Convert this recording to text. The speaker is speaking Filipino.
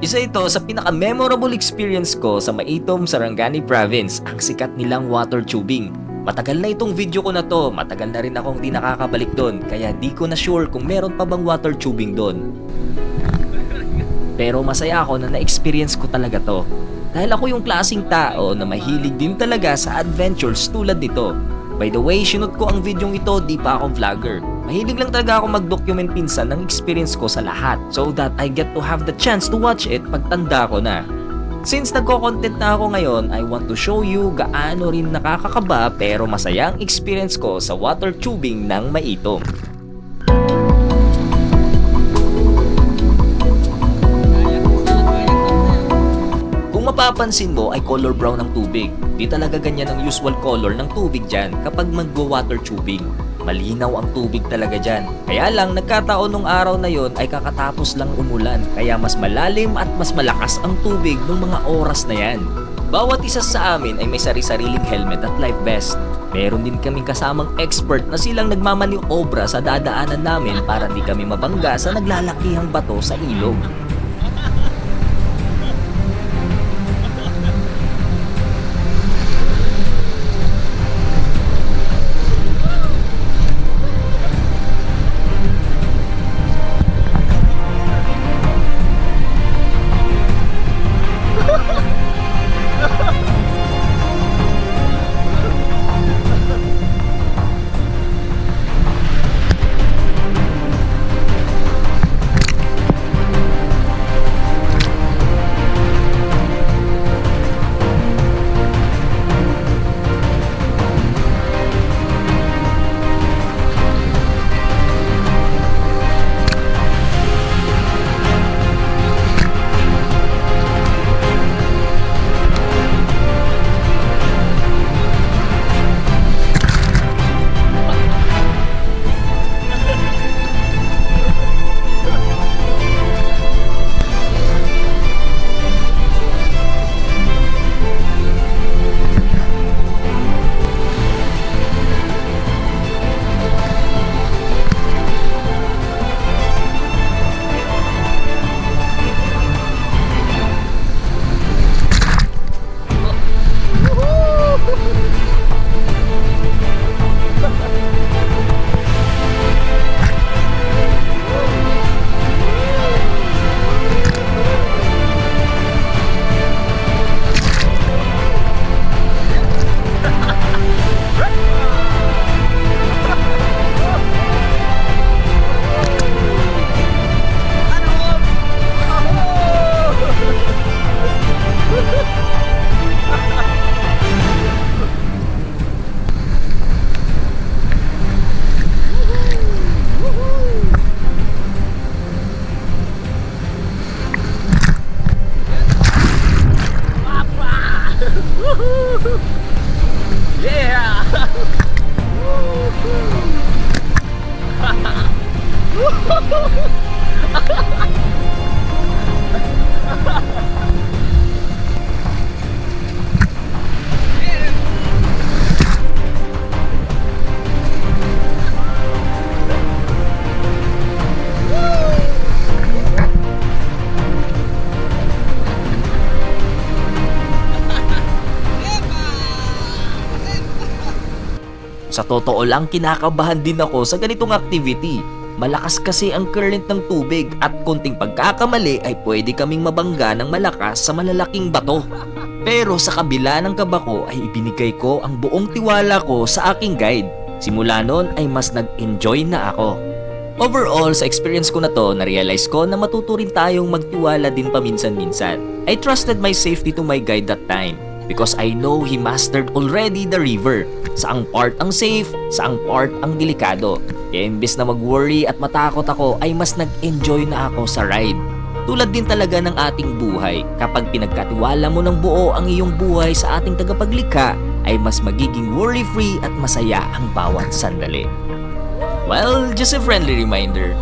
Isa ito sa pinaka-memorable experience ko sa Maitom, Sarangani Province, ang sikat nilang water tubing. Matagal na itong video ko na to, matagal na rin akong di nakakabalik doon, kaya di ko na sure kung meron pa bang water tubing doon. Pero masaya ako na na-experience ko talaga to. Dahil ako yung klasing tao na mahilig din talaga sa adventures tulad nito. By the way, sinut ko ang videong ito, di pa ako vlogger. Mahilig lang talaga ako mag-document pinsan ng experience ko sa lahat so that I get to have the chance to watch it pagtanda ko na. Since nagko-content na ako ngayon, I want to show you gaano rin nakakakaba pero masaya ang experience ko sa water tubing ng Maitom. Kung mapapansin mo ay color brown ang tubig. Di talaga ganyan ang usual color ng tubig dyan kapag magwa-water tubing. Malinaw ang tubig talaga dyan. Kaya lang nagkataon nung araw na yon ay kakatapos lang umulan kaya mas malalim at mas malakas ang tubig nung mga oras na yan. Bawat isa sa amin ay may sari-sariling helmet at life vest. Meron din kaming kasamang expert na silang nagmamaniobra sa dadaanan namin para di kami mabangga sa naglalakihang bato sa ilog. Sa totoo lang, kinakabahan din ako sa ganitong activity. Malakas kasi ang current ng tubig at konting pagkakamali ay pwede kaming mabangga ng malakas sa malalaking bato. Pero sa kabila ng kaba ko ay ibinigay ko ang buong tiwala ko sa aking guide. Simula noon ay mas nag-enjoy na ako. Overall, sa experience ko na to, na-realize ko na matuto rin tayong magtiwala din paminsan-minsan. I trusted my safety to my guide that time because I know he mastered already the river. Saang part ang safe, saang part ang delikado. Kaya imbes na mag-worry at matakot ako ay mas nag-enjoy na ako sa ride. Tulad din talaga ng ating buhay, kapag pinagkatiwala mo ng buo ang iyong buhay sa ating tagapaglikha, ay mas magiging worry-free at masaya ang bawat sandali. Well, just a friendly reminder.